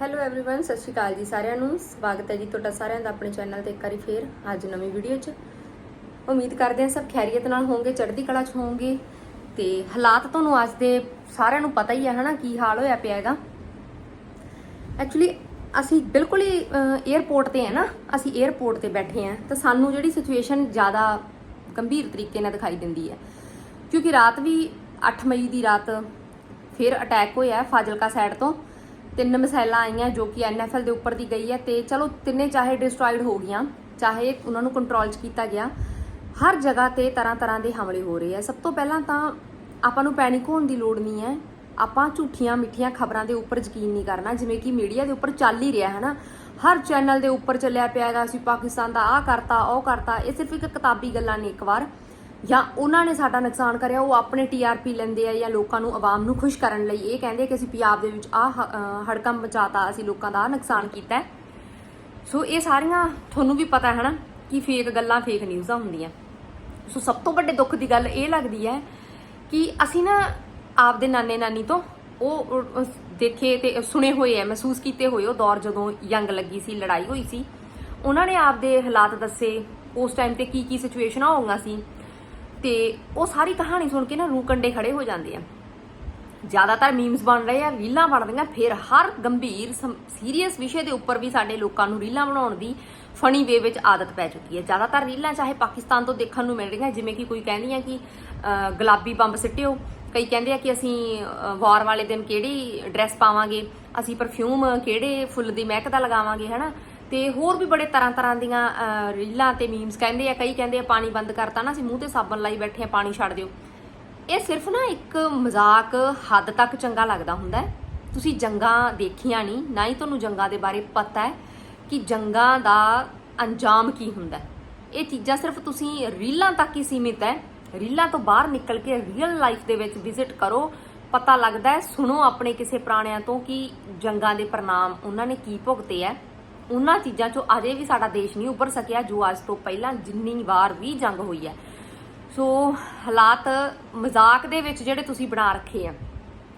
Hello everyone ਸਤਿ ਸ਼੍ਰੀ ਅਕਾਲ ਜੀ ਸਾਰਿਆਂ ਨੂੰ। ਸਵਾਗਤ ਹੈ ਜੀ ਤੁਹਾਡਾ ਸਾਰਿਆਂ ਦਾ ਆਪਣੇ ਚੈਨਲ ਤੇ ਇੱਕ ਵਾਰੀ ਫੇਰ ਅੱਜ ਨਵੀਂ ਵੀਡੀਓ 'ਚ। ਉਮੀਦ ਕਰਦੇ ਹਾਂ ਸਭ ਖੈਰੀਅਤ ਨਾਲ ਹੋਵੋਗੇ ਚੜ੍ਹਦੀ ਕਲਾ 'ਚ ਹੋਵੋਗੇ ਤੇ ਹਾਲਾਤ ਤੁਹਾਨੂੰ ਅੱਜ ਦੇ ਸਾਰਿਆਂ ਨੂੰ ਪਤਾ ਹੀ ਹੈ, ਹਨਾ, ਕੀ ਹਾਲ ਹੋਇਆ ਪਿਆ ਹੈਗਾ। ਐਕਚੁਅਲੀ ਅਸੀਂ ਬਿਲਕੁਲ ਹੀ 에어ਪੋਰਟ ਤੇ ਹੈ ਨਾ, ਅਸੀਂ 에어ਪੋਰਟ ਤੇ ਬੈਠੇ ਆ ਤਾਂ ਸਾਨੂੰ ਜਿਹੜੀ ਸਿਚੁਏਸ਼ਨ ਜ਼ਿਆਦਾ ਗੰਭੀਰ ਤਰੀਕੇ ਨਾਲ ਦਿਖਾਈ ਦਿੰਦੀ ਹੈ। ਕਿਉਂਕਿ ਰਾਤ ਵੀ 8 ਮਈ ਦੀ ਰਾਤ ਫਿਰ ਅਟੈਕ ਹੋਇਆ ਫਾਜ਼ਿਲਕਾ ਸਾਈਡ ਤੋਂ। ਤਿੰਨ ਮਿਸਾਈਲਾਂ ਆਈਆਂ ਜੋ ਕਿ ਐਨਐਫਐਲ ਦੇ ਉੱਪਰ ਦੀ ਗਈ ਹੈ ਤੇ ਚਲੋ ਤਿੰਨੇ ਚਾਹੇ ਡਿਸਟਰੋਇਡ ਹੋ ਗਈਆਂ, ਚਾਹੇ ਉਹਨਾਂ ਨੂੰ ਕੰਟਰੋਲ 'ਚ ਕੀਤਾ ਗਿਆ, ਹਰ ਜਗ੍ਹਾ ਤੇ ਤਰ੍ਹਾਂ ਤਰ੍ਹਾਂ ਦੇ ਹਮਲੇ ਹੋ ਰਹੇ ਆ। ਸਭ ਤੋਂ ਪਹਿਲਾਂ ਤਾਂ ਆਪਾਂ ਨੂੰ ਪੈਨਿਕ ਹੋਣ ਦੀ ਲੋੜ ਨਹੀਂ ਹੈ। ਆਪਾਂ ਝੂਠੀਆਂ ਮਿੱਠੀਆਂ ਖਬਰਾਂ ਦੇ ਉੱਪਰ ਯਕੀਨ ਨਹੀਂ ਕਰਨਾ, ਜਿਵੇਂ ਕਿ ਮੀਡੀਆ ਦੇ ਉੱਪਰ ਚੱਲ ਹੀ ਰਿਹਾ ਹੈ ਨਾ ਹਰ ਚੈਨਲ ਦੇ ਉੱਪਰ ਚੱਲਿਆ ਪਿਆ ਹੈਗਾ, ਅਸੀਂ ਪਾਕਿਸਤਾਨ ਦਾ ਆਹ ਕਰਤਾ, ਉਹ ਕਰਤਾ, ਇਹ ਸਿਰਫ ਇੱਕ ਕਿਤਾਬੀ ਗੱਲਾਂ ਨੇ ਇੱਕ ਵਾਰ। ਜਾਂ ਉਹਨਾਂ ਨੇ ਸਾਡਾ ਨੁਕਸਾਨ ਕਰਿਆ, ਉਹ ਆਪਣੇ ਟੀਆਰਪੀ ਲੈਂਦੇ ਆ ਜਾਂ ਲੋਕਾਂ ਨੂੰ ਆਵਾਮ ਨੂੰ ਖੁਸ਼ ਕਰਨ ਲਈ। ਇਹ ਕਹਿੰਦੇ ਕਿ ਅਸੀਂ ਪੰਜਾਬ ਦੇ ਵਿੱਚ ਆਹ ਹ- ਹੜਕੰਪ ਮਚਾਤਾ, ਅਸੀਂ ਲੋਕਾਂ ਦਾ ਆਹ ਨੁਕਸਾਨ ਕੀਤਾ ਸੋ ਇਹ ਸਾਰੀਆਂ ਤੁਹਾਨੂੰ ਵੀ ਪਤਾ ਹੈ ਨਾ ਕਿ ਫੇਕ ਗੱਲਾਂ ਫੇਕ ਨਿਊਜ਼ਾਂ ਹੁੰਦੀਆਂ। ਸੋ ਸਭ ਤੋਂ ਵੱਡੇ ਦੁੱਖ ਦੀ ਗੱਲ ਇਹ ਲੱਗਦੀ ਹੈ ਕਿ ਅਸੀਂ ਨਾ ਆਪਦੇ ਨਾਨੇ ਨਾਨੀ ਤੋਂ ਉਹ ਦੇਖੇ ਤੇ ਸੁਣੇ ਹੋਏ ਆ, ਮਹਿਸੂਸ ਕੀਤੇ ਹੋਏ, ਉਹ ਦੌਰ ਜਦੋਂ ਯੰਗ ਲੱਗੀ ਸੀ, ਲੜਾਈ ਹੋਈ ਸੀ, ਉਹਨਾਂ ਨੇ ਆਪਦੇ ਹਾਲਾਤ ਦੱਸੇ। ਉਸ ਟਾਈਮ ਤੇ ਕੀ ਕੀ ਸਿਚੁਏਸ਼ਨਾਂ ਹੋਈਆਂ ਸੀ? ਤੇ ਉਹ ਸਾਰੀ ਕਹਾਣੀ ਸੁਣ ਕੇ ਨਾ ਰੂਹ ਕੰਡੇ ਖੜੇ ਹੋ ਜਾਂਦੇ ਆ। ਜ਼ਿਆਦਾਤਰ ਮੀਮਸ ਬਣ ਰਹੇ ਆ, ਰੀਲਾਂ ਬਣ ਰਹੀਆਂ ਫਿਰ ਹਰ ਗੰਭੀਰ ਸੀਰੀਅਸ ਵਿਸ਼ੇ ਦੇ ਉੱਪਰ ਵੀ ਸਾਡੇ ਲੋਕਾਂ ਨੂੰ ਰੀਲਾਂ ਬਣਾਉਣ ਦੀ ਫਨੀ ਵੇ ਵਿੱਚ ਆਦਤ ਪੈ ਚੁੱਕੀ ਹੈ। ਜ਼ਿਆਦਾਤਰ ਰੀਲਾਂ ਚਾਹੇ ਪਾਕਿਸਤਾਨ ਤੋਂ ਦੇਖਣ ਨੂੰ ਮਿਲ ਰਹੀਆਂ, ਜਿਵੇਂ ਕਿ ਕੋਈ ਕਹਿੰਦੀ ਆ ਕਿ ਗੁਲਾਬੀ ਬੰਬ ਸਿੱਟਿਓ। ਕਈ ਕਹਿੰਦੇ ਆ ਕਿ ਅਸੀਂ ਵਾਰ ਵਾਲੇ ਦਿਨ ਕਿਹੜੀ ਡਰੈਸ ਪਾਵਾਂਗੇ, ਅਸੀਂ ਪਰਫਿਊਮ ਕਿਹੜੇ ਫੁੱਲ ਦੀ ਮਹਿਕ ਦਾ ਲਗਾਵਾਂਗੇ, ਹਨਾ? ਤੇ ਹੋਰ ਵੀ ਬੜੇ ਤਰ੍ਹਾਂ ਤਰ੍ਹਾਂ ਦੀਆਂ ਰੀਲਾਂ ਤੇ ਮੀਮਸ ਕਹਿੰਦੇ ਆ, ਕਈ ਕਹਿੰਦੇ ਆ, ਪਾਣੀ ਬੰਦ ਕਰਤਾ ਨਾ, ਅਸੀਂ ਮੂੰਹ ਤੇ ਸਾਬਣ ਲਾਈ ਬੈਠੇ ਆ, ਪਾਣੀ ਛੱਡ ਦਿਓ। ਇਹ ਸਿਰਫ ਨਾ ਇੱਕ ਮਜ਼ਾਕ ਹੱਦ ਤੱਕ ਚੰਗਾ ਲੱਗਦਾ ਹੁੰਦਾ ਹੈ। ਤੁਸੀਂ ਜੰਗਾਂ ਦੇਖੀਆਂ ਨਹੀਂ, ਨਾ ਹੀ ਤੁਹਾਨੂੰ ਜੰਗਾਂ ਦੇ ਬਾਰੇ ਪਤਾ ਹੈ ਕਿ ਜੰਗਾਂ ਦਾ ਅੰਜਾਮ ਕੀ ਹੁੰਦਾ ਹੈ। ਇਹ ਚੀਜ਼ਾਂ ਸਿਰਫ ਤੁਸੀਂ ਰੀਲਾਂ ਤੱਕ ਹੀ ਸੀਮਿਤ ਹੈ। ਰੀਲਾਂ ਤੋਂ ਬਾਹਰ ਨਿਕਲ ਕੇ ਰੀਅਲ ਲਾਈਫ ਦੇ ਵਿੱਚ ਵਿਜ਼ਿਟ ਕਰੋ। ਪਤਾ ਲੱਗਦਾ ਹੈ, ਸੁਣੋ ਆਪਣੇ ਕਿਸੇ ਪ੍ਰਾਣਿਆਂ ਤੋਂ ਕਿ ਜੰਗਾਂ ਦੇ ਪ੍ਰਣਾਮ ਉਹਨਾਂ ਨੇ ਕੀ ਭੁਗਤੇ ਹੈ। ਉਹਨਾਂ ਚੀਜ਼ਾਂ ਚੋਂ ਅਜੇ ਵੀ ਸਾਡਾ ਦੇਸ਼ ਨਹੀਂ ਉੱਭਰ ਸਕਿਆ, ਜੋ ਅੱਜ ਤੋਂ ਪਹਿਲਾਂ ਜਿੰਨੀ ਵਾਰ ਵੀ ਜੰਗ ਹੋਈ ਹੈ। ਸੋ ਹਾਲਾਤ ਮਜ਼ਾਕ ਦੇ ਵਿੱਚ ਜਿਹੜੇ ਤੁਸੀਂ ਬਣਾ ਰੱਖੇ ਆ,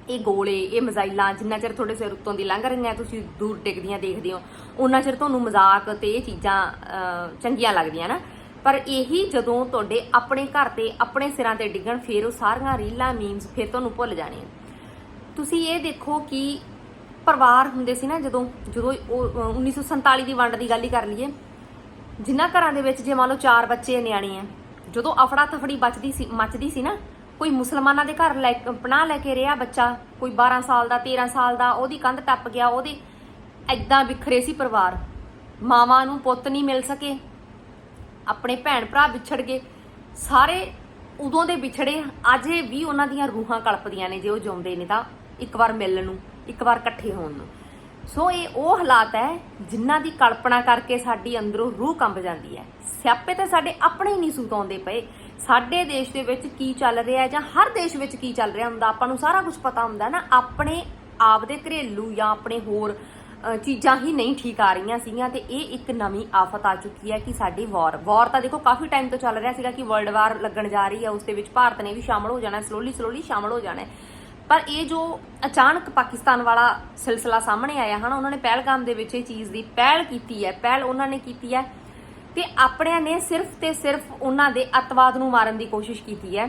ਇਹ ਗੋਲੇ, ਇਹ ਮਜ਼ਾਈਲਾਂ, ਜਿੰਨਾ ਚਿਰ ਤੁਹਾਡੇ ਸਿਰ ਉੱਤੋਂ ਦੀ ਲੰਘ ਰਹੀਆਂ, ਤੁਸੀਂ ਦੂਰ ਡਿੱਗਦੀਆਂ ਦੇਖਦੇ ਹੋ, ਉਹਨਾਂ ਚਿਰ ਤੁਹਾਨੂੰ ਮਜ਼ਾਕ ਤੇ ਇਹ ਚੀਜ਼ਾਂ ਚੰਗੀਆਂ ਲੱਗਦੀਆਂ ਨਾ। ਪਰ ਇਹੀ ਜਦੋਂ ਤੁਹਾਡੇ ਆਪਣੇ ਘਰ ਤੇ, ਆਪਣੇ ਸਿਰਾਂ ਤੇ ਡਿੱਗਣ, ਫਿਰ ਉਹ ਸਾਰੀਆਂ ਰੀਲਾਂ ਮੀਮਸ ਫਿਰ ਤੁਹਾਨੂੰ ਭੁੱਲ ਜਾਣੀਆਂ। ਤੁਸੀਂ ਇਹ ਦੇਖੋ ਕਿ ਪਰਿਵਾਰ ਹੁੰਦੇ ਸੀ ਨਾ ਜਦੋਂ ਜਦੋਂ ਉਹ, ਅਹ, 1947 ਦੀ ਵੰਡ ਦੀ ਗੱਲ ਹੀ ਕਰ ਲਈਏ ਜਿਨ੍ਹਾਂ ਘਰਾਂ ਦੇ ਵਿੱਚ ਜੇ ਮੰਨ ਲਓ ਚਾਰ ਬੱਚੇ ਨਿਆਣੇ ਆ ਜਦੋਂ ਅਫੜਾ ਤਫੜੀ ਬਚਦੀ ਸੀ ਮੱਚਦੀ ਸੀ ਨਾ ਕੋਈ ਮੁਸਲਮਾਨਾਂ ਦੇ ਘਰ ਲੈ ਕੇ- ਪਨਾਹ ਲੈ ਕੇ ਰਿਹਾ ਬੱਚਾ ਕੋਈ 12 ਸਾਲ ਦਾ 13 ਸਾਲ ਦਾ ਉਹਦੀ ਕੰਧ ਟੱਪ ਗਿਆ ਉਹਦੇ ਐਦਾਂ ਵਿਖਰੇ ਸੀ ਪਰਿਵਾਰ। ਮਾਵਾਂ ਨੂੰ ਪੁੱਤ ਨਹੀਂ ਮਿਲ ਸਕੇ ਆਪਣੇ ਭੈਣ ਭਰਾ ਵਿਛੜ ਗਏ ਸਾਰੇ ਉਦੋਂ ਦੇ ਵਿਛੜੇ ਅਜੇ ਵੀ ਉਹਨਾਂ ਦੀਆਂ ਰੂਹਾਂ ਕਲਪਦੀਆਂ ਨੇ ਜੇ ਉਹ ਜਿਉਂਦੇ ਨੇ ਤਾਂ ਇੱਕ ਵਾਰ ਮਿਲਣ ਨੂੰ। ਇੱਕ ਵਾਰ ਇਕੱਠੇ ਹੋਣ ਨੂੰ। ਸੋ ਇਹ ਉਹ ਹਾਲਾਤ ਹੈ ਜਿਨ੍ਹਾਂ ਦੀ ਕਲਪਨਾ ਕਰਕੇ ਸਾਡੀ ਅੰਦਰੋਂ ਰੂਹ ਕੰਬ ਜਾਂਦੀ ਹੈ। ਸਿਆਪੇ ਤਾਂ ਸਾਡੇ ਆਪਣੇ ਹੀ ਨਹੀਂ ਸੂਤ ਆਉਂਦੇ ਪਏ। ਸਾਡੇ ਦੇਸ਼ ਦੇ ਵਿੱਚ ਕੀ ਚੱਲ ਰਿਹਾ ਹੈ ਜਾਂ ਹਰ ਦੇਸ਼ ਵਿੱਚ ਕੀ ਚੱਲ ਰਿਹਾ ਹੁੰਦਾ, ਆਪਾਂ ਨੂੰ ਸਾਰਾ ਕੁਝ ਪਤਾ ਹੁੰਦਾ ਨਾ। ਆਪਣੇ ਆਪ ਦੇ ਘਰੇਲੂ ਜਾਂ ਆਪਣੇ ਹੋਰ ਚੀਜ਼ਾਂ ਹੀ ਨਹੀਂ ਠੀਕ ਆ ਰਹੀਆਂ ਸੀਗੀਆਂ ਤੇ ਇਹ ਇੱਕ ਨਵੀਂ ਆਫਤ ਆ ਚੁੱਕੀ ਹੈ ਕਿ ਸਾਡੀ ਵਾਰ। ਵਾਰ ਤਾਂ ਦੇਖੋ ਕਾਫੀ ਟਾਈਮ ਤੋਂ ਚੱਲ ਰਿਹਾ ਸੀਗਾ ਕਿ ਵਰਲਡ ਵਾਰ ਲੱਗਣ ਜਾ ਰਹੀ ਹੈ, ਉਸ ਦੇ ਵਿੱਚ ਭਾਰਤ ਨੇ ਵੀ ਸ਼ਾਮਲ ਹੋ ਜਾਣਾ ਸਲੋਲੀ ਸਲੋਲੀ ਸ਼ਾਮਲ ਹੋ ਜਾਣਾ ਪਰ ਇਹ ਜੋ ਅਚਾਨਕ ਪਾਕਿਸਤਾਨ ਵਾਲਾ ਸਿਲਸਿਲਾ ਸਾਹਮਣੇ ਆਇਆ ਹਨਾ, ਉਹਨਾਂ ਨੇ ਪਹਿਲਗਾਮ ਦੇ ਵਿੱਚ ਇਹ ਚੀਜ਼ ਦੀ ਪਹਿਲ ਕੀਤੀ ਹੈ, ਪਹਿਲ ਉਹਨਾਂ ਨੇ ਕੀਤੀ ਹੈ ਤੇ ਆਪਣਿਆਂ ਨੇ ਸਿਰਫ ਤੇ ਸਿਰਫ ਉਹਨਾਂ ਦੇ ਅੱਤਵਾਦ ਨੂੰ ਮਾਰਨ ਦੀ ਕੋਸ਼ਿਸ਼ ਕੀਤੀ ਹੈ,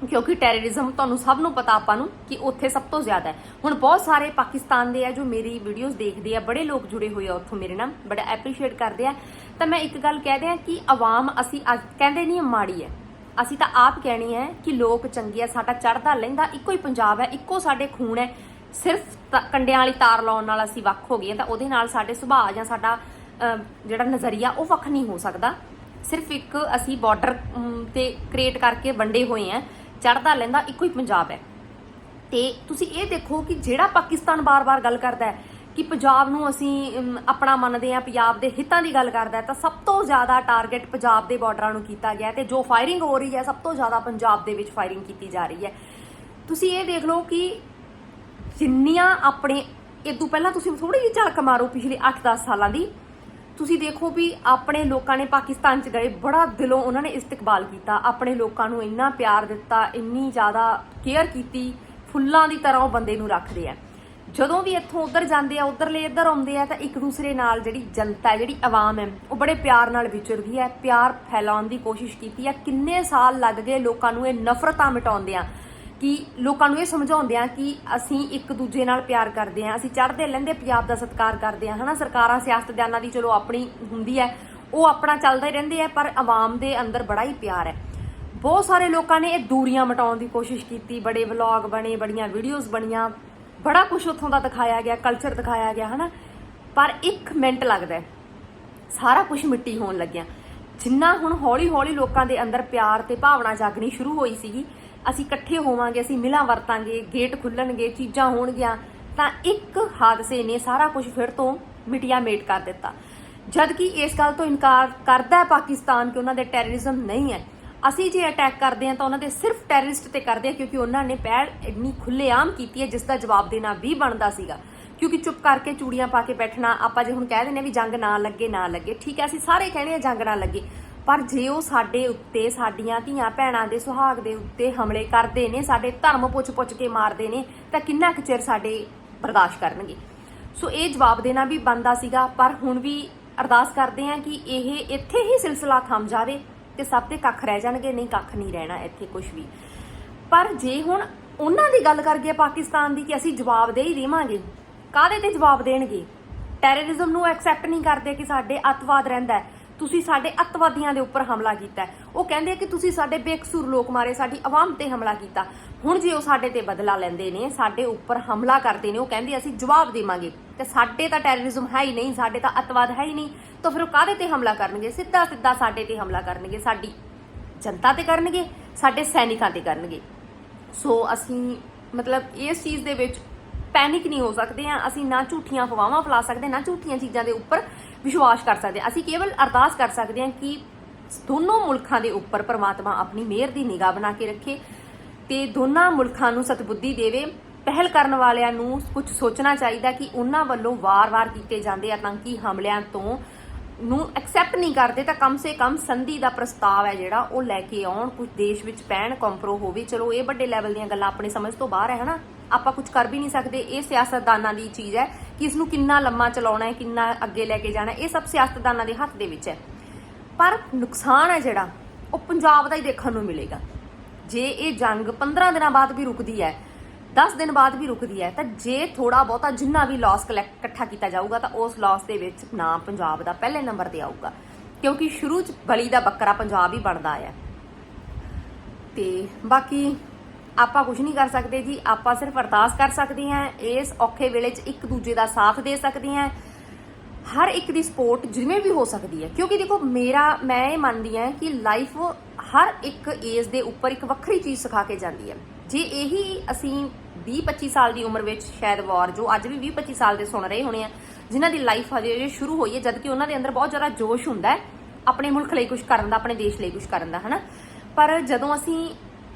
ਕਿਉਂਕਿ ਟੈਰਰਿਜ਼ਮ ਤੁਹਾਨੂੰ ਸਭ ਨੂੰ ਪਤਾ ਆਪਾਂ ਨੂੰ ਕਿ ਉੱਥੇ ਸਭ ਤੋਂ ਜ਼ਿਆਦਾ ਹੈ। ਹੁਣ ਬਹੁਤ ਸਾਰੇ ਪਾਕਿਸਤਾਨ ਦੇ ਆ ਜੋ ਮੇਰੀ ਵੀਡੀਓਜ਼ ਦੇਖਦੇ ਆ, ਬੜੇ ਲੋਕ ਜੁੜੇ ਹੋਏ ਆ ਉੱਥੋਂ ਮੇਰੇ ਨਾਲ, ਬੜਾ ਐਪਰੀਸ਼ੀਏਟ ਕਰਦੇ ਆ। ਤਾਂ ਮੈਂ ਇੱਕ ਗੱਲ ਕਹਿ ਦਿਆਂ ਕਿ ਆਵਾਮ, ਅਸੀਂ ਅੱਜ ਕਹਿੰਦੇ ਨਹੀਂ ਮਾੜੀ ਹੈ ਅਸੀਂ ਤਾਂ ਆਪ ਕਹਿਣੀ ਹੈ ਕਿ ਲੋਕ ਚੰਗੇ ਆ, ਸਾਡਾ ਚੜਦਾ ਲੈਂਦਾ, ਇੱਕੋ ਹੀ ਪੰਜਾਬ ਹੈ, ਇੱਕੋ ਸਾਡੇ ਖੂਨ ਹੈ। ਸਿਰਫ ਤ- ਕੰਡਿਆਂ ਵਾਲੀ ਤਾਰ ਲਾਉਣ ਨਾਲ ਅਸੀਂ ਵੱਖ ਹੋ ਗਏ ਹਾਂ, ਤਾਂ ਉਹਦੇ ਨਾਲ ਸਾਡੇ ਸੁਭਾਅ ਜਾਂ ਸਾਡਾ ਜਿਹੜਾ ਨਜ਼ਰੀਆ ਉਹ ਵੱਖ ਨਹੀਂ ਹੋ ਸਕਦਾ। ਸਿਰਫ ਇੱਕ ਅਸੀਂ ਬਾਰਡਰ ਤੇ ਕ੍ਰੀਏਟ ਕਰਕੇ ਵੰਡੇ ਹੋਏ ਆ ਚੜਦਾ ਲੈਂਦਾ, ਇੱਕੋ ਹੀ ਪੰਜਾਬ ਹੈ। ਤੇ ਤੁਸੀਂ ਇਹ ਦੇਖੋ ਕਿ ਜਿਹੜਾ ਪਾਕਿਸਤਾਨ ਬਾਰ-ਬਾਰ ਗੱਲ ਕਰਦਾ ਹੈ ਕਿ ਪੰਜਾਬ ਨੂੰ ਅਸੀਂ ਆਪਣਾ ਮੰਨਦੇ ਆ ਪੰਜਾਬ ਦੇ ਹਿੱਤਾਂ ਦੀ ਗੱਲ ਕਰਦਾ ਤਾਂ ਸਭ ਤੋਂ ਜ਼ਿਆਦਾ ਟਾਰਗੇਟ ਪੰਜਾਬ ਦੇ ਬਾਰਡਰਾਂ ਨੂੰ ਕੀਤਾ ਗਿਆ ਹੈ ਤੇ ਜੋ ਫਾਇਰਿੰਗ ਹੋ ਰਹੀ ਹੈ, ਸਭ ਤੋਂ ਜ਼ਿਆਦਾ ਪੰਜਾਬ ਦੇ ਵਿੱਚ ਫਾਇਰਿੰਗ ਕੀਤੀ ਜਾ ਰਹੀ ਹੈ। ਤੁਸੀਂ ਇਹ ਦੇਖ ਲਓ ਕਿ ਜਿੰਨੀਆਂ ਆਪਣੇ ਇਹ ਤੋਂ ਪਹਿਲਾਂ ਤੁਸੀਂ ਥੋੜੀ ਜਿਹੀ ਝਲਕ ਮਾਰੋ ਪਿਛਲੇ 8-10 ਸਾਲਾਂ ਦੀ, ਤੁਸੀਂ ਦੇਖੋ ਵੀ ਆਪਣੇ ਲੋਕਾਂ ਨੇ ਪਾਕਿਸਤਾਨ ਚ ਗਏ, ਬੜਾ ਦਿਲੋਂ ਉਹਨਾਂ ਨੇ ਇਸਤਕਬਾਲ ਕੀਤਾ, ਆਪਣੇ ਲੋਕਾਂ ਨੂੰ ਇੰਨਾ ਪਿਆਰ ਦਿੱਤਾ, ਇੰਨੀ ਜ਼ਿਆਦਾ ਕੇਅਰ ਕੀਤੀ, ਫੁੱਲਾਂ ਦੀ ਤਰ੍ਹਾਂ ਉਹ ਬੰਦੇ ਨੂੰ ਰੱਖਦੇ ਆ। ਜਦੋਂ ਵੀ ਇੱਥੋਂ ਉੱਧਰ ਜਾਂਦੇ ਆ, ਉੱਧਰਲੇ ਇੱਧਰ ਆਉਂਦੇ ਆ, ਤਾਂ ਇੱਕ ਦੂਸਰੇ ਨਾਲ ਜਿਹੜੀ ਜਨਤਾ ਹੈ, ਜਿਹੜੀ ਆਵਾਮ ਹੈ, ਉਹ ਬੜੇ ਪਿਆਰ ਨਾਲ ਵਿਚਰਦੀ ਹੈ, ਪਿਆਰ ਫੈਲਾਉਣ ਦੀ ਕੋਸ਼ਿਸ਼ ਕੀਤੀ ਹੈ। ਕਿੰਨੇ ਸਾਲ ਲੱਗ ਗਏ ਲੋਕਾਂ ਨੂੰ ਇਹ ਨਫ਼ਰਤਾਂ ਮਿਟਾਉਂਦਿਆਂ ਕਿ ਲੋਕਾਂ ਨੂੰ ਇਹ ਸਮਝਾਉਂਦੇ ਆ ਕਿ ਅਸੀਂ ਇੱਕ ਦੂਜੇ ਨਾਲ ਪਿਆਰ ਕਰਦੇ ਆ ਅਸੀਂ ਚੜ੍ਹਦੇ ਲੈਂਦੇ, ਪੰਜਾਬ ਦਾ ਸਤਿਕਾਰ ਕਰਦੇ ਆ ਹਨਾ? ਸਰਕਾਰਾਂ, ਸਿਆਸਤਦਾਨਾਂ ਦੀ ਚਲੋ ਆਪਣੀ ਹੁੰਦੀ ਹੈ, ਉਹ ਆਪਣਾ ਚੱਲਦੇ ਰਹਿੰਦੇ ਆ, ਪਰ ਆਵਾਮ ਦੇ ਅੰਦਰ ਬੜਾ ਹੀ ਪਿਆਰ ਹੈ। ਬਹੁਤ ਸਾਰੇ ਲੋਕਾਂ ਨੇ ਇਹ ਦੂਰੀਆਂ ਮਟਾਉਣ ਦੀ ਕੋਸ਼ਿਸ਼ ਕੀਤੀ, ਬੜੇ ਵਲੌਗ ਬਣੇ, ਬੜੀਆਂ ਵੀਡੀਓਜ਼ ਬਣੀਆਂ ਬੜਾ ਕੁਝ ਉੱਥੋਂ ਦਾ ਦਿਖਾਇਆ ਗਿਆ ਕਲਚਰ ਦਿਖਾਇਆ ਗਿਆ, ਹਨਾ? ਪਰ ਇੱਕ ਮਿੰਟ ਲੱਗਦਾ ਸਾਰਾ ਕੁਝ ਮਿੱਟੀ ਹੋਣ ਲੱਗਿਆ। ਜਿੰਨਾ ਹੁਣ ਹੌਲੀ-ਹੌਲੀ ਲੋਕਾਂ ਦੇ ਅੰਦਰ ਪਿਆਰ ਤੇ ਭਾਵਨਾ ਜਾਗਣੀ ਸ਼ੁਰੂ ਹੋਈ ਸੀਗੀ, ਅਸੀਂ ਇਕੱਠੇ ਹੋਵਾਂਗੇ, ਅਸੀਂ ਮਿਲਾਂ ਵਰਤਾਂਗੇ, ਗੇਟ ਖੁੱਲਣਗੇ, ਚੀਜ਼ਾਂ ਹੋਣਗੀਆਂ, ਤਾਂ ਇੱਕ ਹਾਦਸੇ ਨੇ ਸਾਰਾ ਕੁਝ ਫਿਰ ਤੋਂ ਮਿਟਿਆ ਮੇਟ ਕਰ ਦਿੱਤਾ। ਜਦ ਕਿ ਇਸ ਗੱਲ ਤੋਂ ਇਨਕਾਰ ਕਰਦਾ ਹੈ ਪਾਕਿਸਤਾਨ ਕਿ ਉਹਨਾਂ ਦੇ ਟੈਰਰਿਜ਼ਮ ਨਹੀਂ ਹੈ। ਅਸੀਂ ਜੇ ਅਟੈਕ ਕਰਦੇ ਹਾਂ ਤਾਂ ਉਹਨਾਂ ਦੇ ਸਿਰਫ ਟੈਰਰਿਸਟ ਤੇ ਕਰਦੇ ਹਾਂ ਕਿਉਂਕਿ ਉਹਨਾਂ ਨੇ ਪਹਿਲ ਇੰਨੀ ਖੁੱਲੇਆਮ ਕੀਤੀ ਹੈ ਜਿਸ ਦਾ ਜਵਾਬ ਦੇਣਾ ਵੀ ਬਣਦਾ ਸੀਗਾ। ਕਿਉਂਕਿ ਚੁੱਪ ਕਰਕੇ ਚੂੜੀਆਂ ਪਾ ਕੇ ਬੈਠਣਾ, ਆਪਾਂ ਜੇ ਹੁਣ ਕਹਿ ਦਿੰਦੇ ਆ ਵੀ ਜੰਗ ਨਾ ਲੱਗੇ ਨਾ ਲੱਗੇ, ਠੀਕ ਹੈ, ਅਸੀਂ ਸਾਰੇ ਕਹਿੰਦੇ ਆ ਜੰਗ ਨਾ ਲੱਗੇ। ਪਰ ਜੇ ਉਹ ਸਾਡੇ ਉੱਤੇ, ਸਾਡੀਆਂ ਧੀਆਂ ਭੈਣਾਂ ਦੇ ਸੁਹਾਗ ਦੇ ਉੱਤੇ ਹਮਲੇ ਕਰਦੇ ਨੇ, ਸਾਡੇ ਧਰਮ ਪੁੱਛ-ਪੁੱਛ ਕੇ ਮਾਰਦੇ ਨੇ, ਤਾਂ ਕਿੰਨਾ ਕੁ ਚਿਰ ਸਾਡੇ ਬਰਦਾਸ਼ਤ ਕਰਨਗੇ? ਸੋ ਇਹ ਜਵਾਬ ਦੇਣਾ ਵੀ ਬੰਦਾ ਸੀਗਾ, ਪਰ ਹੁਣ ਵੀ ਅਰਦਾਸ ਕਰਦੇ ਆ ਕਿ ਇਹ ਇੱਥੇ ਹੀ ਸਿਲਸਿਲਾ ਥੰਮ ਜਾਵੇ। ਤੇ ਸਭ ਤੇ ਕੱਖ ਰਹਿ ਜਾਣਗੇ, ਨਹੀਂ ਕੱਖ ਨਹੀਂ ਰਹਿਣਾ ਇੱਥੇ ਕੁਝ ਵੀ। ਪਰ ਜੇ ਹੁਣ ਉਹਨਾਂ ਦੀ ਗੱਲ ਕਰ ਗਿਆ ਪਾਕਿਸਤਾਨ ਦੀ ਕਿ ਅਸੀਂ ਜਵਾਬ ਦੇ ਹੀ ਦੇਵਾਂਗੇ, ਕਾਹਦੇ ਤੇ ਜਵਾਬ ਦੇਣਗੇ? ਟੈਰਰਿਜ਼ਮ ਨੂੰ ਐਕਸੈਪਟ ਨਹੀਂ ਕਰਦੇ ਕਿ ਸਾਡੇ ਅੱਤਵਾਦ ਰਹਿੰਦਾ ਤੁਸੀਂ ਸਾਡੇ ਅੱਤਵਾਦੀਆਂ ਦੇ ਉੱਪਰ ਹਮਲਾ ਕੀਤਾ ਉਹ ਕਹਿੰਦੇ ਕਿ ਤੁਸੀਂ ਸਾਡੇ ਬੇਕਸੂਰ ਲੋਕ ਮਾਰੇ, ਸਾਡੀ ਆਵਾਮ ਤੇ ਹਮਲਾ ਕੀਤਾ। ਹੁਣ ਜੇ ਉਹ ਸਾਡੇ ਤੇ ਬਦਲਾ ਲੈਂਦੇ ਨੇ, ਸਾਡੇ ਉੱਪਰ ਹਮਲਾ ਕਰਦੇ ਨੇ, ਉਹ ਕਹਿੰਦੇ ਅਸੀਂ ਜਵਾਬ ਦੇਵਾਂਗੇ। ਤੇ ਸਾਡੇ ਤਾਂ ਟੈਰਰਿਜ਼ਮ ਹੈ ਹੀ ਨਹੀਂ, ਸਾਡੇ ਤਾਂ ਅੱਤਵਾਦ ਹੈ ਹੀ ਨਹੀਂ। ਤਾਂ ਫਿਰ ਉਹ ਕਾਹਦੇ ਤੇ ਹਮਲਾ ਕਰਨਗੇ? ਸਿੱਧਾ ਸਿੱਧਾ ਸਾਡੇ ਤੇ ਹਮਲਾ ਕਰਨਗੇ, ਸਾਡੀ ਜਨਤਾ ਤੇ ਕਰਨਗੇ, ਸਾਡੇ ਸੈਨਿਕਾਂ ਤੇ ਕਰਨਗੇ। ਸੋ ਅਸੀਂ ਮਤਲਬ ਇਸ ਚੀਜ਼ ਦੇ ਵਿੱਚ ਪੈਨਿਕ ਨਹੀਂ ਹੋ ਸਕਦੇ ਆ ਅਸੀਂ ਨਾ ਝੂਠੀਆਂ ਅਫਵਾਹਾਂ ਫੈਲਾ ਸਕਦੇ, ਨਾ ਝੂਠੀਆਂ ਚੀਜ਼ਾਂ ਦੇ ਉੱਪਰ ਵਿਸ਼ਵਾਸ ਕਰ ਸਕਦੇ ਅਸੀਂ ਕੇਵਲ ਅਰਦਾਸ ਕਰ ਸਕਦੇ ਹਾਂ ਕਿ ਦੋਨੋਂ ਮੁਲਕਾਂ ਦੇ ਉੱਪਰ ਪ੍ਰਮਾਤਮਾ ਆਪਣੀ ਮਿਹਰ ਦੀ ਨਿਗਾਹ ਬਣਾ ਕੇ ਰੱਖੇ ਤੇ ਦੋਨਾਂ ਮੁਲਕਾਂ ਨੂੰ ਸਤਬੁੱਧੀ ਦੇਵੇ, ਪਹਿਲ ਕਰਨ ਵਾਲਿਆਂ ਨੂੰ ਕੁਝ ਸੋਚਣਾ ਚਾਹੀਦਾ ਕਿ ਉਹਨਾਂ ਵੱਲੋਂ ਵਾਰ-ਵਾਰ ਕੀਤੇ ਜਾਂਦੇ ਆਤੰਕੀ ਹਮਲਿਆਂ ਤੋਂ ਨੂੰ ਐਕਸੈਪਟ ਨਹੀਂ ਕਰਦੇ ਤਾਂ ਕਮ ਸੇ ਕਮ ਸੰਧੀ ਦਾ ਪ੍ਰਸਤਾਵ ਹੈ ਜਿਹੜਾ, ਉਹ ਲੈ ਕੇ ਆਉਣ, ਕੁਝ ਦੇਸ਼ ਵਿੱਚ ਪੈਣ, ਕੰਪਰੋ ਹੋਵੇ। ਚਲੋ, ਇਹ ਵੱਡੇ ਲੈਵਲ ਦੀਆਂ ਗੱਲਾਂ ਆਪਣੇ ਸਮਝ ਤੋਂ ਬਾਹਰ ਹੈ, ਹਨਾ? ਆਪਾਂ ਕੁਝ ਕਰ ਵੀ ਨਹੀਂ ਸਕਦੇ। ਇਹ ਸਿਆਸਤਦਾਨਾਂ ਦੀ ਚੀਜ਼ ਹੈ ਕਿ ਇਸ ਨੂੰ ਕਿੰਨਾ ਲੰਮਾ ਚਲਾਉਣਾ ਹੈ, ਕਿੰਨਾ ਅੱਗੇ ਲੈ ਕੇ ਜਾਣਾ ਇਹ ਸਭ ਸਿਆਸਤਦਾਨਾਂ ਦੇ ਹੱਥ ਦੇ ਵਿੱਚ ਹੈ। ਪਰ ਨੁਕਸਾਨ ਹੈ ਜਿਹੜਾ, ਉਹ ਪੰਜਾਬ ਦਾ ਹੀ ਦੇਖਣ ਨੂੰ ਮਿਲੇਗਾ। ਜੇ ਇਹ ਜੰਗ 15 ਦਿਨਾਂ ਬਾਅਦ ਵੀ ਰੁਕਦੀ ਹੈ 10 ਦਿਨ ਬਾਅਦ ਵੀ ਰੁਕਦੀ ਹੈ, ਤਾਂ ਜੇ ਥੋੜਾ ਬਹੁਤਾ ਜਿੰਨਾ ਵੀ ਲਾਸ ਇਕੱਠਾ ਕੀਤਾ ਜਾਊਗਾ, ਤਾਂ ਉਸ ਲਾਸ ਦੇ ਵਿੱਚ ਨਾ ਪੰਜਾਬ ਦਾ ਪਹਿਲੇ ਨੰਬਰ ਤੇ ਆਊਗਾ। ਕਿਉਂਕਿ ਸ਼ੁਰੂ ਚ ਬਲੀ ਦਾ ਬੱਕਰਾ ਪੰਜਾਬ ਹੀ ਬਣਦਾ ਆਇਆ ਤੇ ਬਾਕੀ ਆਪਾਂ ਕੁਝ ਨਹੀਂ ਕਰ ਸਕਦੇ ਜੀ, ਆਪਾਂ ਸਿਰਫ ਅਰਦਾਸ ਕਰ ਸਕਦੇ ਹਾਂ, ਇਸ ਔਖੇ ਵੇਲੇ 'ਚ ਇੱਕ ਦੂਜੇ ਦਾ ਸਾਥ ਦੇ ਸਕਦੇ ਹਾਂ। ਹਰ ਇੱਕ ਦੀ ਸਪੋਰਟ ਜਿਵੇਂ ਵੀ ਹੋ ਸਕਦੀ ਹੈ। ਕਿਉਂਕਿ ਦੇਖੋ, ਮੇਰਾ, ਮੈਂ ਇਹ ਮੰਨਦੀ ਹਾਂ ਕਿ ਲਾਈਫ ਹਰ ਇੱਕ ਏਜ ਦੇ ਉੱਪਰ ਇੱਕ ਵੱਖਰੀ ਚੀਜ਼ ਸਿਖਾ ਕੇ ਜਾਂਦੀ ਹੈ। ਜੇ ਇਹੀ ਅਸੀਂ 20 25 ਸਾਲ ਦੀ ਉਮਰ ਵਿੱਚ ਸ਼ਾਇਦ ਵਾਰ ਜੋ ਅੱਜ ਵੀ 20 25 ਸਾਲ ਦੇ ਸੁਣ ਰਹੇ ਹੋਣੇ ਆ, ਜਿਨ੍ਹਾਂ ਦੀ ਲਾਈਫ ਹਜੇ ਹਜੇ ਸ਼ੁਰੂ ਹੋਈ ਹੈ ਜਦ ਕਿ ਉਹਨਾਂ ਦੇ ਅੰਦਰ ਬਹੁਤ ਜ਼ਿਆਦਾ ਜੋਸ਼ ਹੁੰਦਾ ਹੈ, ਆਪਣੇ ਮੁਲਕ ਲਈ ਕੁਝ ਕਰਨ ਦਾ, ਆਪਣੇ ਦੇਸ਼ ਲਈ ਕੁਝ ਕਰਨ ਦਾ, ਹਨਾ? ਪਰ ਜਦੋਂ ਅਸੀਂ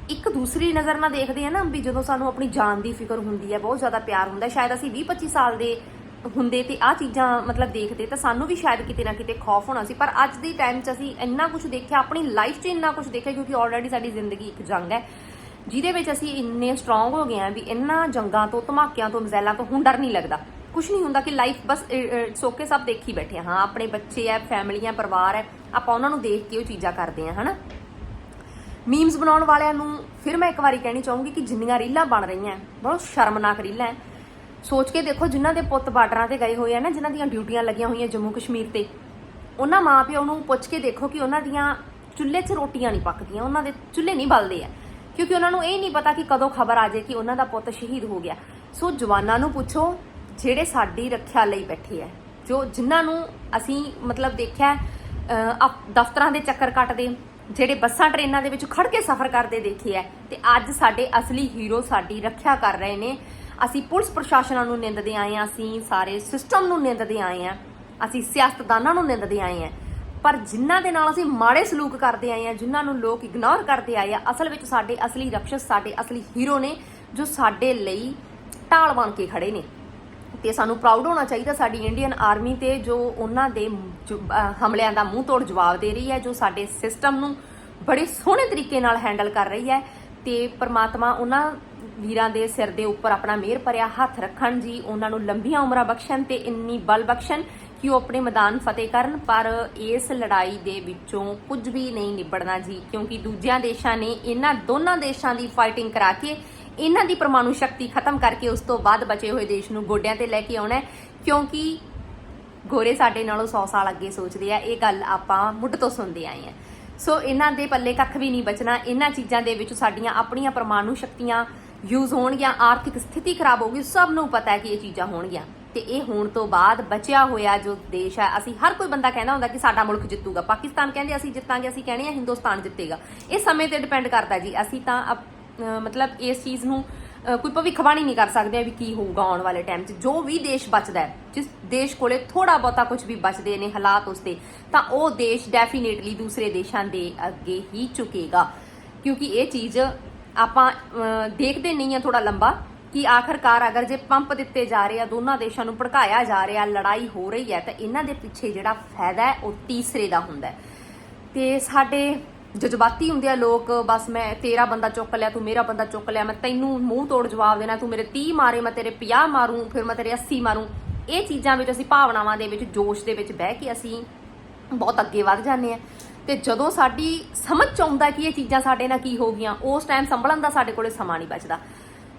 ਇੱਕ ਦੂਸਰੀ ਨਜ਼ਰ ਨਾਲ ਦੇਖਦੇ ਆ ਨਾ, ਵੀ ਜਦੋਂ ਸਾਨੂੰ ਆਪਣੀ ਜਾਨ ਦੀ ਫਿਕਰ ਹੁੰਦੀ ਹੈ, ਬਹੁਤ ਜ਼ਿਆਦਾ ਪਿਆਰ ਹੁੰਦਾ ਸ਼ਾਇਦ ਅਸੀਂ 20 25 ਸਾਲ ਦੇ ਹੁੰਦੇ ਤੇ ਆ ਚੀਜ਼ਾਂ ਮਤਲਬ ਦੇਖਦੇ, ਤਾਂ ਸਾਨੂੰ ਵੀ ਸ਼ਾਇਦ ਕਿਤੇ ਨਾ ਕਿਤੇ ਖੌਫ ਹੋਣਾ ਸੀ। ਪਰ ਅੱਜ ਦੇ ਟਾਈਮ 'ਚ ਅਸੀਂ ਇੰਨਾ ਕੁਝ ਦੇਖਿਆ, ਆਪਣੀ ਲਾਈਫ 'ਚ ਇੰਨਾ ਕੁਝ ਦੇਖਿਆ, ਕਿਉਂਕਿ ਆਲਰੇਡੀ ਸਾਡੀ ਜ਼ਿੰਦਗੀ ਇੱਕ ਜੰਗ ਹੈ। ਜਿਹਦੇ ਵਿੱਚ ਅਸੀਂ ਇੰਨੇ ਸਟਰੋਂਗ ਹੋ ਗਏ ਆ ਵੀ ਇੰਨਾ ਜੰਗਾਂ ਤੋਂ, ਧਮਾਕਿਆਂ ਤੋਂ ਮਿਜ਼ਾਈਲਾਂ ਤੋਂ ਹੁਣ ਡਰ ਨਹੀਂ ਲੱਗਦਾ। ਕੁਝ ਨਹੀਂ ਹੁੰਦਾ ਕਿ ਲਾਈਫ ਬਸ ਸੋਕੇ ਸਭ ਦੇਖੀ ਬੈਠੇ ਆ ਹਾਂ, ਆਪਣੇ ਬੱਚੇ ਆ ਫੈਮਲੀਆਂ ਪਰਿਵਾਰ ਹੈ, ਆਪਾਂ ਉਹਨਾਂ ਨੂੰ ਦੇਖ ਕੇ ਉਹ ਚੀਜ਼ਾਂ ਕਰਦੇ ਆ ਹਨਾ? ਮੀਮਸ ਬਣਾਉਣ ਵਾਲਿਆਂ ਨੂੰ ਫਿਰ ਮੈਂ ਇੱਕ ਵਾਰੀ ਕਹਿਣੀ ਚਾਹੂੰਗੀ ਕਿ ਜਿੰਨੀਆਂ ਰੀਲਾਂ ਬਣ ਰਹੀਆਂ, ਬਹੁਤ ਸ਼ਰਮਨਾਕ ਰੀਲਾਂ ਹੈ। ਸੋਚ ਕੇ ਦੇਖੋ ਜਿਨ੍ਹਾਂ ਦੇ ਪੁੱਤ ਬਾਰਡਰਾਂ ਤੇ ਗਏ ਹੋਏ ਆ ਨਾ ਜਿਨ੍ਹਾਂ ਦੀਆਂ ਡਿਊਟੀਆਂ ਲੱਗੀਆਂ ਹੋਈਆਂ ਜੰਮੂ ਕਸ਼ਮੀਰ ਤੇ ਉਹਨਾਂ ਮਾਪਿਆਂ ਨੂੰ ਪੁੱਛ ਕੇ ਦੇਖੋ ਕਿ ਉਹਨਾਂ ਦੀਆਂ ਚੁੱਲ੍ਹੇ 'ਚ ਰੋਟੀਆਂ ਨਹੀਂ ਪੱਕਦੀਆਂ ਉਹਨਾਂ ਦੇ ਚੁੱਲ੍ਹੇ ਨਹੀਂ ਬਲਦੇ ਆ। ਕਿਉਂਕਿ ਉਹਨਾਂ ਨੂੰ ਇਹ ਨਹੀਂ ਪਤਾ ਕਿ ਕਦੋਂ ਖਬਰ ਆ ਜਾਏ ਕਿ ਉਹਨਾਂ ਦਾ ਪੁੱਤ ਸ਼ਹੀਦ ਹੋ ਗਿਆ। ਸੋ ਜਵਾਨਾਂ ਨੂੰ ਪੁੱਛੋ ਜਿਹੜੇ ਸਾਡੀ ਰੱਖਿਆ ਲਈ ਬੈਠੇ ਆ ਜੋ ਜਿਨ੍ਹਾਂ ਨੂੰ ਅਸੀਂ ਮਤਲਬ ਦੇਖਿਆ ਅਹ, ਦਫ਼ਤਰਾਂ ਦੇ ਚੱਕਰ ਕੱਟਦੇ ਜਿਹੜੇ ਬੱਸਾਂ ਟ੍ਰੇਨਾਂ ਦੇ ਵਿੱਚ ਖੜ ਕੇ ਸਫ਼ਰ ਕਰਦੇ ਦੇਖੇ ਆ ਤੇ ਅੱਜ ਸਾਡੇ ਅਸਲੀ ਹੀਰੋ ਸਾਡੀ ਰੱਖਿਆ ਕਰ ਰਹੇ ਨੇ ਅਸੀਂ ਪੁਲਿਸ ਪ੍ਰਸ਼ਾਸਨਾਂ ਨੂੰ ਨਿੰਦਦੇ ਆਏ ਆ ਅਸੀਂ ਸਾਰੇ ਸਿਸਟਮ ਨੂੰ ਨਿੰਦਦੇ ਆਏ ਆ ਅਸੀਂ ਸਿਆਸਤਦਾਨਾਂ ਨੂੰ ਨਿੰਦਦੇ ਆਏ ਆ ਪਰ ਜਿਨ੍ਹਾਂ ਦੇ ਨਾਲ ਅਸੀਂ ਮਾੜੇ ਸਲੂਕ ਕਰਦੇ ਆਏ ਆ ਜਿਨ੍ਹਾਂ ਨੂੰ ਲੋਕ ਇਗਨੋਰ ਕਰਦੇ ਆਏ ਆ ਅਸਲ ਵਿੱਚ ਸਾਡੇ ਅਸਲੀ ਰਕਸ਼ਕ ਸਾਡੇ ਅਸਲੀ ਹੀਰੋ ਨੇ ਜੋ ਸਾਡੇ ਲਈ ਢਾਲ ਬਣ ਕੇ ਖੜੇ ਨੇ। ਤੇ ਸਾਨੂੰ ਪ੍ਰਾਊਡ ਹੋਣਾ ਚਾਹੀਦਾ ਸਾਡੀ ਇੰਡੀਅਨ ਆਰਮੀ ਤੇ ਜੋ ਉਹਨਾਂ ਦੇ ਹਮਲਿਆਂ ਦਾ ਮੂੰਹ ਤੋੜ ਜਵਾਬ ਦੇ ਰਹੀ ਹੈ, ਜੋ ਸਾਡੇ ਸਿਸਟਮ ਨੂੰ ਬੜੇ ਸੋਹਣੇ ਤਰੀਕੇ ਨਾਲ ਹੈਂਡਲ ਕਰ ਰਹੀ ਹੈ। ਤੇ ਪਰਮਾਤਮਾ ਉਹਨਾਂ ਵੀਰਾਂ ਦੇ ਸਿਰ ਦੇ ਉੱਪਰ ਆਪਣਾ ਮਿਹਰ ਭਰਿਆ ਹੱਥ ਰੱਖਣ ਜੀ। ਉਹਨਾਂ ਨੂੰ ਲੰਬੀਆਂ ਉਮਰਾਂ ਬਖਸ਼ਣ ਤੇ ਇੰਨੀ ਬਲ ਬਖਸ਼ਣ ਕਿ ਉਹ ਆਪਣੇ ਮੈਦਾਨ ਫਤਿਹ ਕਰਨ। ਪਰ ਇਸ ਲੜਾਈ ਦੇ ਵਿੱਚੋਂ ਕੁਝ ਵੀ ਨਹੀਂ ਨਿਬੜਨਾ ਜੀ, ਕਿਉਂਕਿ ਦੂਜਿਆਂ ਦੇਸ਼ਾਂ ਨੇ ਇਹਨਾਂ ਦੋਨਾਂ ਦੇਸ਼ਾਂ ਦੀ ਫਾਈਟਿੰਗ ਕਰਾ ਕੇ ਇਹਨਾਂ ਦੀ ਪਰਮਾਣੂ ਸ਼ਕਤੀ ਖਤਮ ਕਰਕੇ ਉਸ ਤੋਂ ਬਾਅਦ ਬਚੇ ਹੋਏ ਦੇਸ਼ ਨੂੰ ਗੋਡਿਆਂ ਤੇ ਲੈ ਕੇ ਆਉਣਾ ਕਿਉਂਕਿ ਗੋਰੇ ਸਾਡੇ ਨਾਲੋਂ 100 ਸਾਲ ਅੱਗੇ ਸੋਚਦੇ ਆ, ਇਹ ਗੱਲ ਆਪਾਂ ਮੁੱਢ ਤੋਂ ਸੁਣਦੇ ਆਏ ਆ। ਸੋ ਇਹਨਾਂ ਦੇ ਪੱਲੇ ਕੱਖ ਵੀ ਨਹੀਂ ਬਚਣਾ। ਇਹਨਾਂ ਚੀਜ਼ਾਂ ਦੇ ਵਿੱਚ ਸਾਡੀਆਂ ਆਪਣੀਆਂ ਪਰਮਾਣੂ ਸ਼ਕਤੀਆਂ ਯੂਜ਼ ਹੋਣਗੀਆਂ, ਆਰਥਿਕ ਸਥਿਤੀ ਖਰਾਬ ਹੋਊਗੀ, ਸਭ ਨੂੰ ਪਤਾ ਹੈ ਕਿ ਇਹ ਚੀਜ਼ਾਂ ਹੋਣਗੀਆਂ। ਤੇ ਇਹ ਹੋਣ ਤੋਂ ਬਾਅਦ ਬਚਿਆ ਹੋਇਆ ਜੋ ਦੇਸ਼ ਹੈ, ਅਸੀਂ ਹਰ ਕੋਈ ਬੰਦਾ ਕਹਿੰਦਾ ਹੁੰਦਾ ਕਿ ਸਾਡਾ ਮੁਲਕ ਜਿੱਤੂਗਾ। ਪਾਕਿਸਤਾਨ ਕਹਿੰਦੇ ਅਸੀਂ ਜਿੱਤਾਂਗੇ, ਅਸੀਂ ਕਹਿੰਦੇ ਆ ਹਿੰਦੁਸਤਾਨ ਜਿੱਤੇਗਾ। ਇਹ ਸਮੇਂ ਤੇ ਡਿਪੈਂਡ ਕਰਦਾ ਜੀ, ਅਸੀਂ ਤਾਂ ਮਤਲਬ ਇਸ ਚੀਜ਼ ਨੂੰ ਕੋਈ ਭਵਿੱਖਬਾਣੀ ਨਹੀਂ ਕਰ ਸਕਦੇ ਵੀ ਕੀ ਹੋਊਗਾ ਆਉਣ ਵਾਲੇ ਟਾਈਮ 'ਚ। ਜੋ ਵੀ ਦੇਸ਼ ਬਚਦਾ ਹੈ, ਜਿਸ ਦੇਸ਼ ਕੋਲੇ ਥੋੜਾ ਬਹੁਤਾ ਕੁਝ ਵੀ ਬਚਦੇ ਨੇ ਹਾਲਾਤ ਉਸਦੇ ਤਾਂ ਉਹ ਦੇਸ਼ ਡੈਫੀਨੇਟਲੀ ਦੂਸਰੇ ਦੇਸ਼ਾਂ ਦੇ ਅੱਗੇ ਹੀ ਝੁਕੇਗਾ। ਕਿਉਂਕਿ ਇਹ ਚੀਜ਼ ਆਪਾਂ ਦੇਖਦੇ ਨਹੀਂ ਆ ਥੋੜਾ ਲੰਬਾ ਕਿ ਆਖਰਕਾਰ ਅਗਰ ਜੇ ਪੰਪ ਦਿੱਤੇ ਜਾ ਰਹੇ ਆ, ਦੋਨਾਂ ਦੇਸ਼ਾਂ ਨੂੰ ਭੜਕਾਇਆ ਜਾ ਰਿਹਾ, ਲੜਾਈ ਹੋ ਰਹੀ ਹੈ, ਤਾਂ ਇਹਨਾਂ ਦੇ ਪਿੱਛੇ ਜਿਹੜਾ ਫਾਇਦਾ ਹੈ, ਉਹ ਤੀਸਰੇ ਦਾ ਹੁੰਦਾ ਹੈ। ਤੇ ਸਾਡੇ ਜਜ਼ਬਾਤੀ ਹੁੰਦੇ ਆ ਲੋਕ, ਬਸ ਮੈਂ ਤੇਰਾ ਬੰਦਾ ਚੁੱਕ ਲਿਆ, ਤੂੰ ਮੇਰਾ ਬੰਦਾ ਚੁੱਕ ਲਿਆ, ਮੈਂ ਤੈਨੂੰ ਮੂੰਹ ਤੋੜ ਜਵਾਬ ਦੇਣਾ, ਤੂੰ ਮੇਰੇ 30 ਮਾਰੇ, ਮੈਂ ਤੇਰੇ 50 ਮਾਰੂੰ, ਫਿਰ ਮੈਂ ਤੇਰੇ 80 ਮਾਰੂੰ। ਇਹ ਚੀਜ਼ਾਂ ਵਿੱਚ ਅਸੀਂ ਭਾਵਨਾਵਾਂ ਦੇ ਵਿੱਚ, ਜੋਸ਼ ਦੇ ਵਿੱਚ ਬਹਿ ਕੇ ਅਸੀਂ ਬਹੁਤ ਅੱਗੇ ਵੱਧ ਜਾਂਦੇ ਆ ਤੇ ਜਦੋਂ ਸਾਡੀ ਸਮਝ ਚ ਆਉਂਦਾ ਕਿ ਇਹ ਚੀਜ਼ਾਂ ਸਾਡੇ ਨਾਲ ਕੀ ਹੋ ਗਈਆਂ, ਉਸ ਟਾਈਮ ਸੰਭਲਣ ਦਾ ਸਾਡੇ ਕੋਲੇ ਸਮਾਂ ਨਹੀਂ ਬਚਦਾ।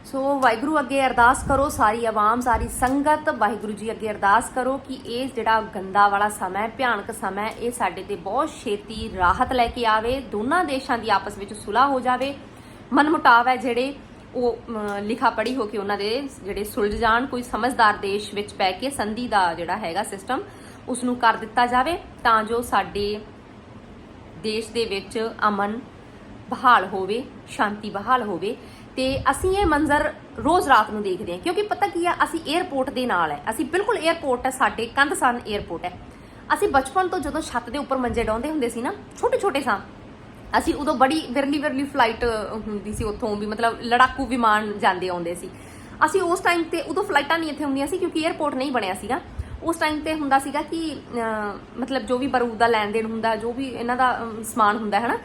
ਸੋ ਵਾਹਿਗੁਰੂ ਅੱਗੇ ਅਰਦਾਸ ਕਰੋ, ਸਾਰੀ ਆਵਾਮ, ਸਾਰੀ ਸੰਗਤ, ਵਾਹਿਗੁਰੂ ਜੀ ਅੱਗੇ ਅਰਦਾਸ ਕਰੋ ਕਿ ਇਹ ਜਿਹੜਾ ਗੰਦਾ ਵਾਲਾ ਸਮਾਂ ਹੈ, ਭਿਆਨਕ ਸਮਾਂ ਹੈ, ਇਹ ਸਾਡੇ ਤੇ ਬਹੁਤ ਛੇਤੀ ਰਾਹਤ ਲੈ ਕੇ ਆਵੇ, ਦੋਨਾਂ ਦੇਸ਼ਾਂ ਦੀ ਆਪਸ ਵਿੱਚ ਸੁਲ੍ਹਾ ਹੋ ਜਾਵੇ। ਮਨਮੁਟਾਵ ਹੈ ਜਿਹੜੇ ਉਹ ਲਿਖਾ ਪੜੀ ਹੋ ਕੇ ਉਹਨਾਂ ਦੇ ਜਿਹੜੇ ਸੁਲਝ ਜਾਣ, ਕੋਈ ਸਮਝਦਾਰ ਦੇਸ਼ ਵਿੱਚ ਪੈ ਕੇ ਸੰਧੀ ਦਾ ਜਿਹੜਾ ਹੈਗਾ ਸਿਸਟਮ ਉਸ ਨੂੰ ਕਰ ਦਿੱਤਾ ਜਾਵੇ, ਤਾਂ ਜੋ ਸਾਡੇ ਦੇਸ਼ ਦੇ ਵਿੱਚ ਅਮਨ ਬਹਾਲ ਹੋਵੇ, ਸ਼ਾਂਤੀ ਬਹਾਲ ਹੋਵੇ, ਤੇ ਅਸੀਂ ਇਹ ਮੰਜ਼ਰ ਰੋਜ਼ ਰਾਤ ਨੂੰ ਦੇਖਦੇ ਹਾਂ, ਕਿਉਂਕਿ ਪਤਾ ਕੀ ਆ, ਅਸੀਂ 에어ਪੋਰਟ ਦੇ ਨਾਲ ਹੈ। ਅਸੀਂ ਬਿਲਕੁਲ 에어ਪੋਰਟ ਹੈ, ਸਾਡੇ ਕੰਧਸਾਨ 에어ਪੋਰਟ ਹੈ। ਅਸੀਂ ਬਚਪਨ ਤੋਂ ਜਦੋਂ ਛੱਤ ਦੇ ਉੱਪਰ ਮੰਜੇ ਡਾਉਂਦੇ ਹੁੰਦੇ ਸੀ ਨਾ ਛੋਟੇ ਛੋਟੇ ਸਾਂ, ਅਸੀਂ ਉਦੋਂ ਬੜੀ ਵਿਰਲੀ ਵਿਰਲੀ ਫਲਾਈਟ ਹੁੰਦੀ ਸੀ ਉੱਥੋਂ ਵੀ, ਮਤਲਬ ਲੜਾਕੂ ਵਿਮਾਨ ਜਾਂਦੇ ਆਉਂਦੇ ਸੀ। ਅਸੀਂ ਉਸ ਟਾਈਮ ਤੇ ਉਦੋਂ ਫਲਾਈਟਾਂ ਨਹੀਂ ਇੱਥੇ ਹੁੰਦੀਆਂ ਸੀ, ਕਿਉਂਕਿ 에어ਪੋਰਟ ਨਹੀਂ ਬਣਿਆ ਸੀਗਾ। ਉਸ ਟਾਈਮ ਤੇ ਹੁੰਦਾ ਸੀਗਾ ਕਿ ਮਤਲਬ ਜੋ ਵੀ ਬਰੂਦ ਦਾ ਲੈਣ ਦੇਣ ਹੁੰਦਾ, ਜੋ ਵੀ ਇਹਨਾਂ ਦਾ ਸਮਾਨ ਹੁੰਦਾ ਹੈ ਨਾ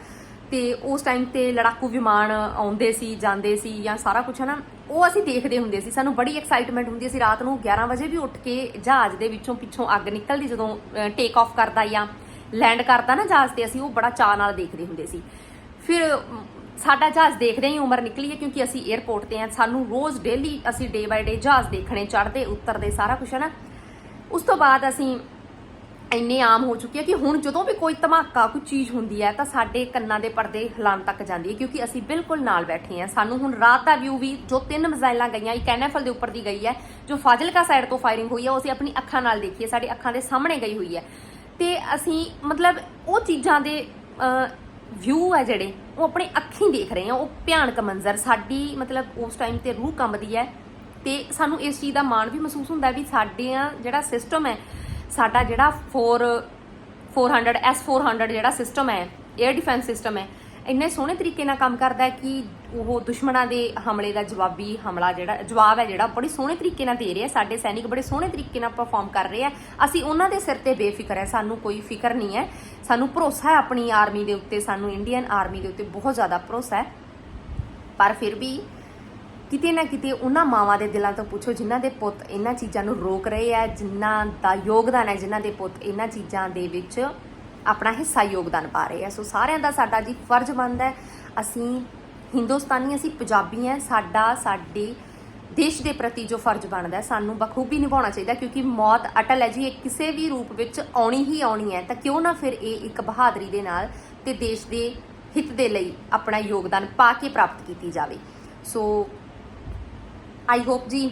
ਤੇ ਉਸ ਟਾਈਮ ਤੇ ਲੜਾਕੂ ਵਿਮਾਨ ਆਉਂਦੇ ਸੀ, ਜਾਂਦੇ ਸੀ ਜਾਂ ਸਾਰਾ ਕੁਝ ਹੈ ਨਾ ਉਹ ਅਸੀਂ ਦੇਖਦੇ ਹੁੰਦੇ ਸੀ। ਸਾਨੂੰ ਬੜੀ ਐਕਸਾਈਟਮੈਂਟ ਹੁੰਦੀ ਸੀ ਰਾਤ ਨੂੰ 11 ਵਜੇ ਵੀ ਉੱਠ ਕੇ ਜਹਾਜ਼ ਦੇ ਵਿੱਚੋਂ ਪਿੱਛੋਂ ਅੱਗ ਨਿਕਲਦੀ ਜਦੋਂ ਟੇਕ ਆਫ ਕਰਦਾ ਜਾਂ ਲੈਂਡ ਕਰਦਾ ਨਾ ਜਹਾਜ਼ ਤੇ, ਅਸੀਂ ਉਹ ਬੜਾ ਚਾਅ ਨਾਲ ਦੇਖਦੇ ਹੁੰਦੇ ਸੀ। ਫਿਰ ਸਾਡਾ ਜਹਾਜ਼ ਦੇਖਦੇ ਹੀ ਉਮਰ ਨਿਕਲੀ ਹੈ ਕਿਉਂਕਿ ਅਸੀਂ 에ਅਰਪੋਰਟ ਤੇ ਆ ਸਾਨੂੰ ਰੋਜ਼ ਡੇਲੀ ਅਸੀਂ ਡੇ ਬਾਈ ਡੇ ਜਹਾਜ਼ ਦੇਖਣੇ, ਚੜ੍ਹਦੇ, ਉਤਰਦੇ, ਸਾਰਾ ਕੁਝ ਹੈ ਨਾ ਉਸ ਤੋਂ ਬਾਅਦ ਅਸੀਂ ਇੰਨੇ ਆਮ ਹੋ ਚੁੱਕੇ ਆ ਕਿ ਹੁਣ ਜਦੋਂ ਵੀ ਕੋਈ ਧਮਾਕਾ, ਕੋਈ ਚੀਜ਼ ਹੁੰਦੀ ਹੈ ਤਾਂ ਸਾਡੇ ਕੰਨਾਂ ਦੇ ਪਰਦੇ ਹਿਲਾਉਣ ਤੱਕ ਜਾਂਦੀ ਹੈ ਕਿਉਂਕਿ ਅਸੀਂ ਬਿਲਕੁਲ ਨਾਲ ਬੈਠੇ ਹਾਂ। ਸਾਨੂੰ ਹੁਣ ਰਾਤ ਦਾ ਵਿਊ ਵੀ ਜੋ ਤਿੰਨ ਮਿਜ਼ਾਈਲਾਂ ਗਈਆਂ, ਇੱਕ ਐਨਐਫਐਲ ਦੇ ਉੱਪਰ ਦੀ ਗਈ ਹੈ, ਜੋ ਫਾਜ਼ਿਲਕਾ ਸਾਈਡ ਤੋਂ ਫਾਇਰਿੰਗ ਹੋਈ ਹੈ, ਉਹ ਅਸੀਂ ਆਪਣੀ ਅੱਖਾਂ ਨਾਲ ਦੇਖੀਏ ਹੈ ਸਾਡੀ ਅੱਖਾਂ ਦੇ ਸਾਹਮਣੇ ਗਈ ਹੋਈ ਹੈ। ਤੇ ਅਸੀਂ ਮਤਲਬ ਉਹ ਚੀਜ਼ਾਂ ਦੇ ਵਿਊ ਹੈ ਜਿਹੜੇ, ਉਹ ਆਪਣੇ ਅੱਖੀਂ ਦੇਖ ਰਹੇ ਹਾਂ, ਉਹ ਭਿਆਨਕ ਮੰਜ਼ਰ, ਸਾਡੀ ਮਤਲਬ ਉਸ ਟਾਈਮ ਤੇ ਰੂਹ ਕੰਬਦੀ ਹੈ ਤੇ ਸਾਨੂੰ ਇਸ ਚੀਜ਼ ਦਾ ਮਾਣ ਵੀ ਮਹਿਸੂਸ ਹੁੰਦਾ ਵੀ ਸਾਡੇ ਜਿਹੜਾ ਸਿਸਟਮ ਹੈ, ਸਾਡਾ ਜਿਹੜਾ 4 400 S400 ਜਿਹੜਾ ਸਿਸਟਮ ਹੈ 에ਅਰ ਡਿਫੈਂਸ ਸਿਸਟਮ ਹੈ, ਇੰਨੇ ਸੋਹਣੇ ਤਰੀਕੇ ਨਾਲ ਕੰਮ ਕਰਦਾ ਹੈ ਕਿ ਉਹ ਦੁਸ਼ਮਣਾਂ ਦੇ ਹਮਲੇ ਦਾ ਜਵਾਬੀ ਹਮਲਾ ਜਿਹੜਾ, ਜਵਾਬ ਹੈ ਜਿਹੜਾ, ਬੜੇ ਸੋਹਣੇ ਤਰੀਕੇ ਨਾਲ ਦੇ ਰਿਹਾ ਸਾਡੇ ਸੈਨਿਕ ਬੜੇ ਸੋਹਣੇ ਤਰੀਕੇ ਨਾਲ ਪਰਫਾਰਮ ਕਰ ਰਹੇ ਆ ਅਸੀਂ ਉਹਨਾਂ ਦੇ ਸਿਰ ਤੇ ਬੇਫਿਕਰ ਹੈ, ਸਾਨੂੰ ਕੋਈ ਫਿਕਰ ਨਹੀਂ ਹੈ। ਸਾਨੂੰ ਭਰੋਸਾ ਹੈ ਆਪਣੀ ਆਰਮੀ ਦੇ ਉੱਤੇ, ਸਾਨੂੰ ਇੰਡੀਅਨ ਆਰਮੀ ਦੇ ਉੱਤੇ ਬਹੁਤ ਜ਼ਿਆਦਾ ਭਰੋਸਾ ਹੈ। ਪਰ ਫਿਰ ਵੀ ਕਿਤੇ ਨਾ ਕਿਤੇ ਉਹਨਾਂ ਮਾਵਾਂ ਦੇ ਦਿਲਾਂ ਤੋਂ ਪੁੱਛੋ, ਜਿਨ੍ਹਾਂ ਦੇ ਪੁੱਤ ਇਹਨਾਂ ਚੀਜ਼ਾਂ ਨੂੰ ਰੋਕ ਰਹੇ ਆ, ਜਿਨ੍ਹਾਂ ਦਾ ਯੋਗਦਾਨ ਹੈ, ਜਿਨ੍ਹਾਂ ਦੇ ਪੁੱਤ ਇਹਨਾਂ ਚੀਜ਼ਾਂ ਦੇ ਵਿੱਚ ਆਪਣਾ ਹਿੱਸਾ ਯੋਗਦਾਨ ਪਾ ਰਹੇ ਆ। ਸੋ ਸਾਰਿਆਂ ਦਾ ਸਾਡਾ ਜੀ ਫਰਜ਼ ਬਣਦਾ ਅਸੀਂ ਹਿੰਦੁਸਤਾਨੀ, ਅਸੀਂ ਪੰਜਾਬੀ ਆ ਸਾਡਾ, ਸਾਡੇ ਦੇਸ਼ ਦੇ ਪ੍ਰਤੀ ਜੋ ਫਰਜ਼ ਬਣਦਾ ਸਾਨੂੰ ਬਖੂਬੀ ਨਿਭਾਉਣਾ ਚਾਹੀਦਾ ਕਿਉਂਕਿ ਮੌਤ ਅਟਲ ਹੈ ਜੀ, ਇਹ ਕਿਸੇ ਵੀ ਰੂਪ ਵਿੱਚ ਆਉਣੀ ਹੀ ਆਉਣੀ ਹੈ। ਤਾਂ ਕਿਉਂ ਨਾ ਫਿਰ ਇਹ ਇੱਕ ਬਹਾਦਰੀ ਦੇ ਨਾਲ ਤੇ ਦੇਸ਼ ਦੇ ਹਿੱਤ ਦੇ ਲਈ ਆਪਣਾ ਯੋਗਦਾਨ ਪਾ ਕੇ ਪ੍ਰਾਪਤ ਕੀਤੀ ਜਾਵੇ। ਸੋ ਆਈ ਹੋਪ ਜੀ,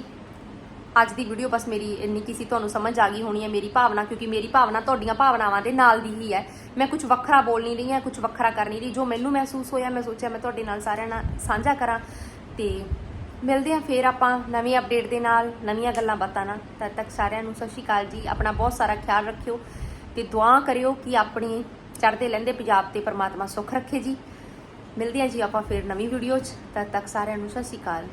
ਅੱਜ ਦੀ ਵੀਡੀਓ ਬਸ ਮੇਰੀ ਇੰਨੀ ਕੀ ਸੀ, ਤੁਹਾਨੂੰ ਸਮਝ ਆ ਗਈ ਹੋਣੀ ਹੈ ਮੇਰੀ ਭਾਵਨਾ, ਕਿਉਂਕਿ ਮੇਰੀ ਭਾਵਨਾ ਤੁਹਾਡੀਆਂ ਭਾਵਨਾਵਾਂ ਦੇ ਨਾਲ ਦੀ ਹੀ ਹੈ। ਮੈਂ ਕੁਝ ਵੱਖਰਾ ਬੋਲ ਨਹੀਂ ਰਹੀ ਹਾਂ ਕੁਝ ਵੱਖਰਾ ਕਰ ਨਹੀਂ ਰਹੀ। ਜੋ ਮੈਨੂੰ ਮਹਿਸੂਸ ਹੋਇਆ, ਮੈਂ ਸੋਚਿਆ ਮੈਂ ਤੁਹਾਡੇ ਨਾਲ ਸਾਰਿਆਂ ਨਾਲ ਸਾਂਝਾ ਕਰਾਂ ਤੇ ਮਿਲਦੇ ਹਾਂ ਫੇਰ ਆਪਾਂ ਨਵੀਂ ਅਪਡੇਟ ਦੇ ਨਾਲ, ਨਵੀਆਂ ਗੱਲਾਂ ਬਾਤਾਂ ਨਾਲ। ਤਦ ਤੱਕ ਸਾਰਿਆਂ ਨੂੰ ਸਤਿ ਸ਼੍ਰੀ ਅਕਾਲ ਜੀ। ਆਪਣਾ ਬਹੁਤ ਸਾਰਾ ਖਿਆਲ ਰੱਖਿਓ ਤੇ ਦੁਆ ਕਰਿਓ ਕਿ ਆਪਣੀ ਚੜ੍ਹਦੇ ਲਹਿੰਦੇ ਪੰਜਾਬ ਤੇ ਪਰਮਾਤਮਾ ਸੁੱਖ ਰੱਖੇ ਜੀ। ਮਿਲਦੇ ਹਾਂ ਜੀ ਆਪਾਂ ਫੇਰ ਨਵੀਂ ਵੀਡੀਓ 'ਚ। ਤਦ ਤੱਕ ਸਾਰਿਆਂ ਨੂੰ ਸਤਿ ਸ਼੍ਰੀ ਅਕਾਲ।